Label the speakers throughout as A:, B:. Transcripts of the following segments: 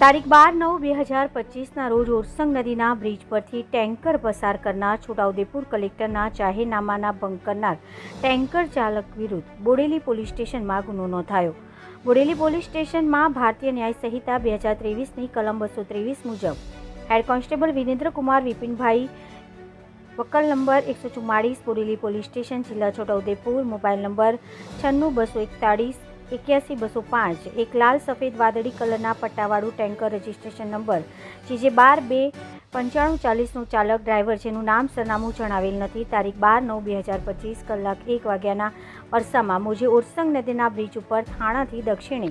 A: તારીખ બાર નવ બે હજાર પચીસના રોજ ઓરસંગ નદીના બ્રિજ પરથી ટેન્કર પસાર કરનાર છોટાઉદેપુર કલેક્ટરના જાહેરનામાના ભંગ કરનાર ટેન્કર ચાલક વિરુદ્ધ બોડેલી પોલીસ સ્ટેશનમાં ગુનો નોંધાયો. બોડેલી પોલીસ સ્ટેશનમાં ભારતીય ન્યાય સંહિતા બે હજાર ત્રેવીસની કલમ બસો ત્રેવીસ મુજબ head constable Vinendrakumar Vipinbhai, buckle number એકસો ચુમ્માળીસ બોડેલી પોલીસ સ્ટેશન, જિલ્લા છોટાઉદેપુર, મોબાઈલ નંબર છન્નું બસો એકતાળીસ એક્યાસી બસો પાંચ, એક લાલ સફેદ વાદળી કલરના પટ્ટાવાળું ટેન્કર રજિસ્ટ્રેશન નંબર, જે જે બાર બે પંચાણું ચાલીસનું ચાલક ડ્રાઈવર જેનું નામ સરનામું જણાવેલ નથી, તારીખ બાર નવ બે હજાર પચીસ, કલાક એક વાગ્યાના અરસામાં મોજે ઓરસંગ નદીના બ્રિજ ઉપર થાણાથી દક્ષિણે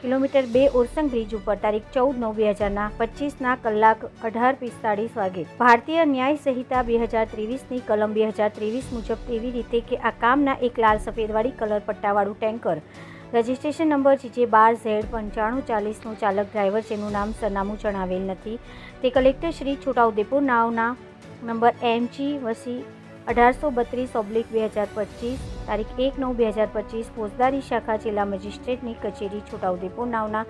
A: કિલોમીટર બે ઓરસંગ બ્રિજ ઉપર તારીખ ચૌદ નવ બે હજારના પચીસના કલાક અઢાર પિસ્તાળીસ વાગે. ભારતીય ન્યાય સંહિતા બે હજાર ત્રેવીસની કલમ બે હજાર ત્રેવીસ મુજબ એવી રીતે કે આ કામના એક લાલ સફેદવાળી કલર પટ્ટાવાળું ટેન્કર રજિસ્ટ્રેશન નંબર છે જે બાર ઝેડ પંચાણું ચાલીસનું ચાલક ડ્રાઈવર જેનું નામ સરનામું જણાવેલ નથી. તે કલેક્ટર શ્રી છોટાઉદેપુર નાવના નંબર એમજી વસી અઢારસો બત્રીસ ઓબ્લિક બે હજાર પચીસ, તારીખ એક નવ બે હજાર પચીસ, ફોજદારી શાખા જિલ્લા મજિસ્ટ્રેટની કચેરી છોટાઉદેપુર નાવના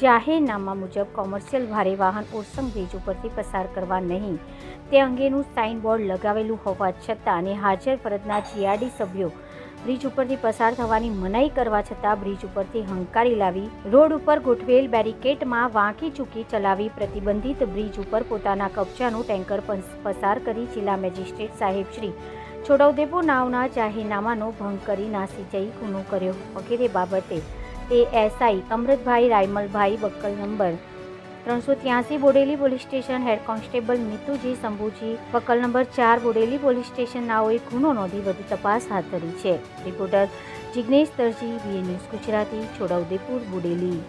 A: જાહેરનામા મુજબ કોમર્શિયલ ભારે વાહન ઓરસંગ બ્રિજ ઉપરથી પસાર કરવા નહીં. તે અંગેનું સાઇન બોર્ડ લગાવેલું હોવા છતાં અને હાજર ફરજના જીઆરડી સભ્યો બ્રિજ ઉપરથી પસાર થવાની મનાઈ કરવા છતાં બ્રિજ ઉપરથી હંકારી લાવી, રોડ ઉપર ગોઠવેલ બેરિકેટમાં વાંકી ચૂકી ચલાવી પ્રતિબંધિત બ્રિજ ઉપર પોતાના કબજાનું ટેન્કર પસ- પસાર કરી જિલ્લા મેજિસ્ટ્રેટ સાહેબ શ્રી છોટાઉદેપુર નાવના જાહેરનામાનો ભંગ કરી નાસી જઈ ગુનો કર્યો. વગેરે બાબતે તે એસઆઈ અમૃતભાઈ, રાયમલભાઈ બક્કલ નંબર ત્રણસો ત્યાસી Bodeli police station head constable Mituji Shambhuji buckle number ચાર બોડેલી પોલીસ સ્ટેશન નાઓએ ગુનો નોંધી વધુ તપાસ હાથ ધરી છે. Reporter Jignesh Darji VA news Gujarati, Chhota Udepur, Bodeli.